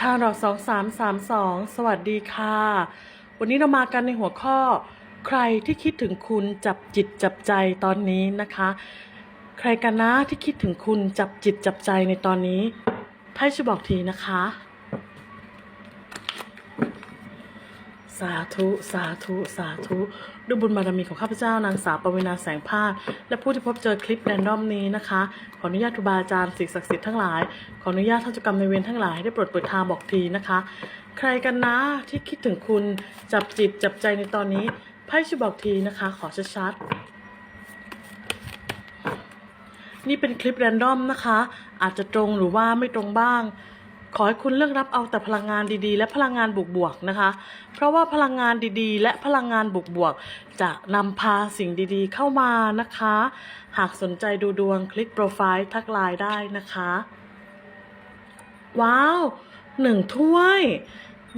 ทางดอกสองสามสามสองสวัสดีค่ะ วันนี้เรามากันในหัวข้อ ใครที่คิดถึงคุณจับจิตจับใจตอนนี้นะคะ ใครกันนะที่คิดถึงคุณจับจิตจับใจในตอนนี้ไพ่ช่วยบอกทีนะคะ สาธุ สาธุ สาธุด้วยบุญบารมีของข้าพเจ้านางสาวปวินาแสงพาดและผู้ที่พบเจอคลิปแรนดอมนี้นะคะ ขออนุญาตครูบาอาจารย์สิ่งศักดิ์สิทธิ์ทั้งหลาย ขออนุญาตท่านเจ้ากรรมในายเวรทั้งหลายได้โปรดเปิดทางบอกทีนะคะ ใครกันนะที่คิดถึงคุณจับจิตจับใจในตอนนี้ไพ่ช่วยบอกทีนะคะ ขอชัดๆนี่เป็นคลิปแรนดอมนะคะ อาจจะตรงหรือว่าไม่ตรงบ้าง ขอให้คุณเลือกรับเอาแต่พลังงานดีๆ และพลังงานบวกๆนะคะ เพราะว่าพลังงานดีๆ และพลังงานบวกๆจะนำพาสิ่งดีๆ เข้ามานะคะ หากสนใจดูดวงคลิกโปรไฟล์ทักไลน์ได้นะคะ ว้าวหนึ่งถ้วย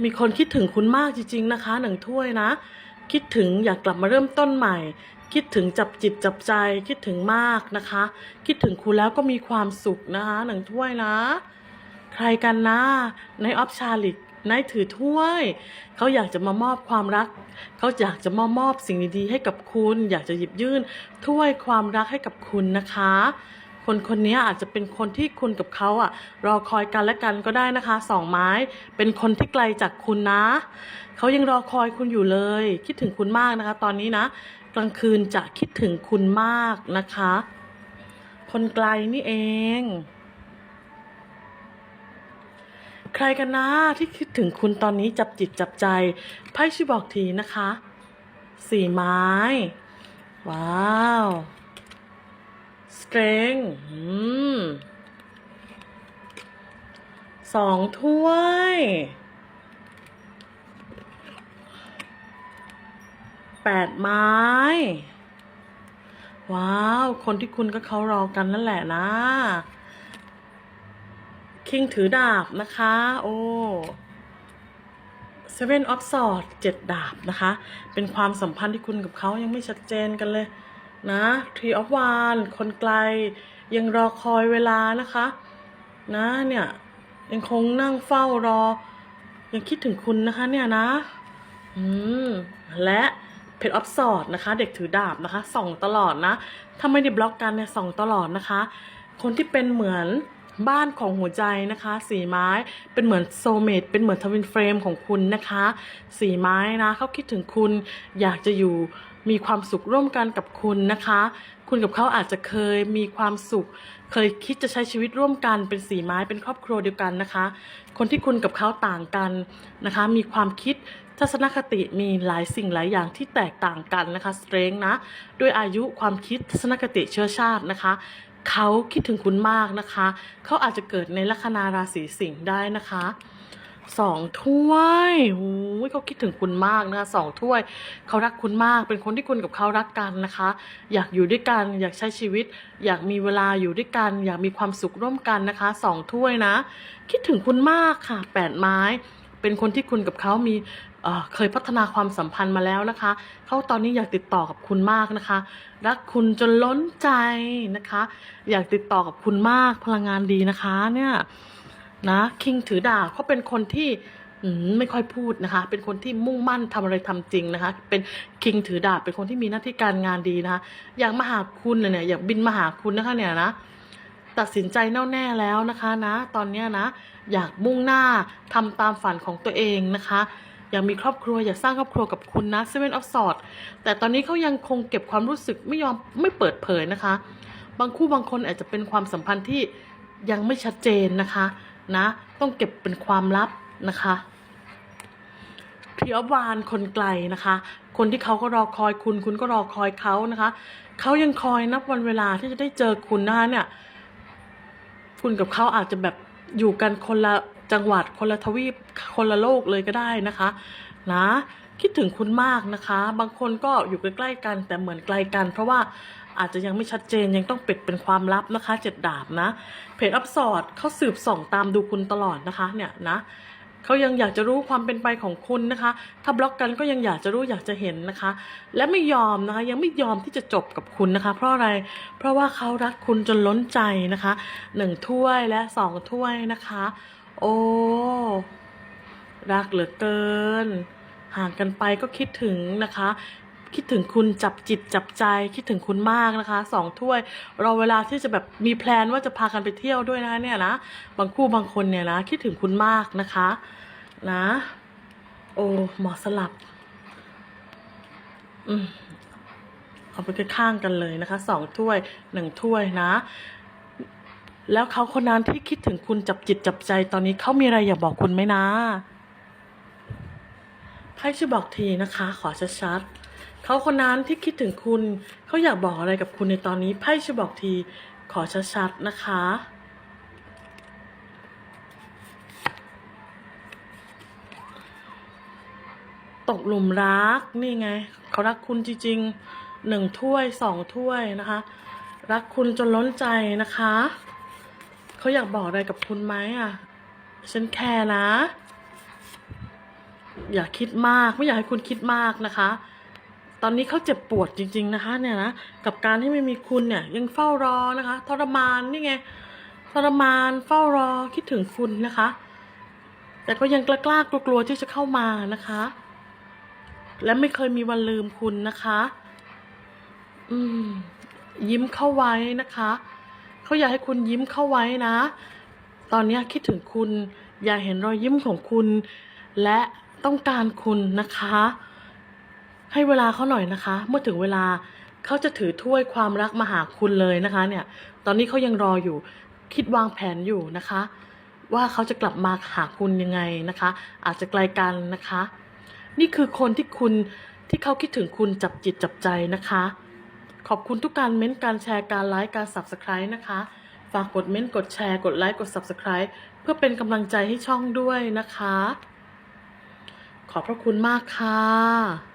มีคนคิดถึงคุณมากจริง ๆ นะคะหนึ่งถ้วยนะ คิดถึงอยากกลับมาเริ่มต้นใหม่คิดถึงจับจิตจับใจคิดถึงมากนะคะ คิดถึงคุณแล้วก็มีความสุขนะคะหนึ่งถ้วยนะ ใครกันนะในออฟชาลิกนายถือถ้วย เขาอยากจะมามอบความรัก เขาอยากจะมามอบสิ่งดีๆให้กับคุณ อยากจะหยิบยื่นถ้วยความรักให้กับคุณนะคะ คนคนนี้อาจจะเป็นคนที่คุณกับเขาอะ รอคอยกันและกันก็ได้นะคะสองไม้ เป็นคนที่ไกลจากคุณนะ เขายังรอคอยคุณอยู่เลย คิดถึงคุณมากนะคะ ตอนนี้นะ กลางคืนจะคิดถึงคุณมากนะคะ คนไกลนี่เอง ใครกันนะที่คิดถึงคุณตอนนี้จับจิตจับใจไพ่ช่วยบอกทีนะคะสี่ไม้ ว้าวสเตรงอืมสองถ้วย แปดไม้ ว้าว คนที่คุณกับเขารอกันนั่นแหละนะ คิงถือดาบนะคะ โอ้ Seven of Swords เจ็ดดาบนะคะ เป็นความสัมพันธ์ที่คุณกับเขายังไม่ชัดเจนกันเลยนะ Three of Wands คนไกล ยังรอคอยเวลานะคะ นะเนี่ย ยังคงนั่งเฝ้ารอ ยังคิดถึงคุณนะคะเนี่ยนะ อืม และเพจออฟสอดนะคะ เด็กถือดาบนะคะ ส่องตลอดนะ ถ้าไม่ได้บล็อกกันเนี่ยส่องตลอดนะคะ คนที่เป็นเหมือน บ้านของหัวใจนะคะ สีไม้เป็นเหมือนโซเมตเป็นเหมือนทวินเฟรมของคุณนะคะ สีไม้นะเขาคิดถึงคุณอยากจะอยู่มีความสุขร่วมกันกับคุณนะคะ คุณกับเขาอาจจะเคยมีความสุข เคยคิดจะใช้ชีวิตร่วมกันเป็นสีไม้เป็นครอบครัวเดียวกันนะคะ คนที่คุณกับเขาต่างกันนะคะ มีความคิดทัศนคติมีหลายสิ่งหลายอย่างที่แตกต่างกันนะคะสเตรงนะด้วยอายุความคิดทัศนคติเชื้อชาตินะคะ เขาคิดถึงคุณมากนะคะ เขาอาจจะเกิดในลัคนาราศีสิงห์ได้นะคะสองถ้วยหูยเขาคิดถึงคุณมากนะคะสองถ้วย เขารักคุณมาก เป็นคนที่คุณกับเขารักกันนะคะ อยากอยู่ด้วยกัน อยากใช้ชีวิต อยากมีเวลาอยู่ด้วยกัน อยากมีความสุขร่วมกันนะคะสองถ้วยนะ คิดถึงคุณมากค่ะแปดไม้ เป็นคนที่คุณกับเขามี เคยพัฒนาความสัมพันธ์มาแล้วนะคะ เขาตอนนี้อยากติดต่อกับคุณมากนะคะ รักคุณจนล้นใจนะคะ อยากติดต่อกับคุณมากพลังงานดีนะคะเนี่ยนะคิงถือดาบเขาเป็นคนที่ไม่ค่อยพูดนะคะ เป็นคนที่มุ่งมั่นทำอะไรทำจริงนะคะ เป็นคิงถือดาบ เป็นคนที่มีหน้าที่การงานดีนะคะ อยากมาหาคุณเนี่ย อยากบินมาหาคุณนะคะเนี่ยนะ ตัดสินใจแน่วแน่แล้วนะคะนะ ตอนเนี้ยนะ อยากมุ่งหน้าทำตามฝันของตัวเองนะคะ อยากมีครอบครัวอยากสร้างครอบครัวกับคุณนะ Seven of Swords แต่ตอนนี้เขายังคงเก็บความรู้สึกไม่ยอมไม่เปิดเผยนะคะ บางคู่บางคนอาจจะเป็นความสัมพันธ์ที่ยังไม่ชัดเจนนะคะนะ ต้องเก็บเป็นความลับนะคะทีออฟวานคนไกลนะคะ คนที่เขาก็รอคอยคุณ คุณก็รอคอยเขานะคะเขายังคอยนับวันเวลาที่จะได้เจอคุณนะคะเนี่ย คุณกับเขาอาจจะแบบอยู่กันคนละ จังหวัดคนละทวีปคนละโลกเลยก็ได้นะคะนะคิดถึงคุณมากนะคะ บางคนก็อยู่ใกล้ๆกันแต่เหมือนไกลกัน เพราะว่าอาจจะยังไม่ชัดเจนยังต้องปิดเป็นความลับนะคะเจ็ดดาบนะ เพจอัพสอดเขาสืบส่องตามดูคุณตลอดนะคะเนี่ยนะเขายังอยากจะรู้ความเป็นไปของคุณนะคะ ถ้าบล็อกกันก็ยังอยากจะรู้อยากจะเห็นนะคะ และไม่ยอมนะคะ ยังไม่ยอมที่จะจบกับคุณนะคะ เพราะอะไร เพราะว่าเขารักคุณจนล้นใจนะคะหนึ่งถ้วยและสองถ้วยนะคะ โอ้ รักเหลือเกิน ห่างกันไปก็คิดถึงนะคะ คิดถึงคุณจับจิตจับใจ คิดถึงคุณมากนะคะสองถ้วยรอเวลาที่จะแบบมีแพลนว่าจะพากันไปเที่ยวด้วยนะคะเนี่ยนะบางคู่บางคนเนี่ยนะคิดถึงคุณมากนะคะ นะ โอ้หมอสลับ อืมเอาไปข้างๆกันเลยนะคะสองถ้วยหนึ่งถ้วยนะ แล้วเขาคนนั้นที่คิดถึงคุณจับจิตจับใจตอนนี้เขามีอะไรอยากบอกคุณไหมนะไพ่ช่วยบอกทีนะคะ ขอชัดๆเขาคนนั้นที่คิดถึงคุณเขาอยากบอกอะไรกับคุณในตอนนี้ไพ่ช่วยบอกที ขอชัดๆนะคะตกหลุมรักนี่ไง เขารักคุณจริงๆหนึ่งถ้วยสองถ้วยนะคะ รักคุณจนล้นใจนะคะ เขาอยากบอกอะไรกับคุณไหมอะ ฉันแคร์นะ อย่าคิดมากไม่อยากให้คุณคิดมากนะคะ ตอนนี้เขาเจ็บปวดจริง ๆ นะคะ เนี่ยนะกับการที่ไม่มีคุณเนี่ย ยังเฝ้ารอนะคะทรมานนี่ไงทรมานเฝ้ารอคิดถึงคุณนะคะ แต่ก็ยังกล้าๆกลัวๆที่จะเข้ามานะคะ และไม่เคยมีวันลืมคุณนะคะ อืมยิ้มเข้าไว้นะคะ เขาอยากให้คุณยิ้มเข้าไว้นะ ตอนนี้คิดถึงคุณ อยากเห็นรอยยิ้มของคุณ และต้องการคุณนะคะ ให้เวลาเขาหน่อยนะคะ เมื่อถึงเวลาเขาจะถือถ้วยความรักมาหาคุณเลยนะคะ เนี่ย ตอนนี้เขายังรออยู่ คิดวางแผนอยู่นะคะ ว่าเขาจะกลับมาหาคุณยังไงนะคะ อาจจะไกลกันนะคะ นี่คือคนที่คุณที่เขาคิดถึงคุณจับจิตจับใจนะคะ ขอบคุณทุกการเม้นต์การแชร์การไลค์การ Subscribe นะคะ ฝากกดเม้นต์กดแชร์กดไลค์กด Subscribe เพื่อเป็นกำลังใจให้ช่องด้วยนะคะ ขอบพระคุณมากค่ะ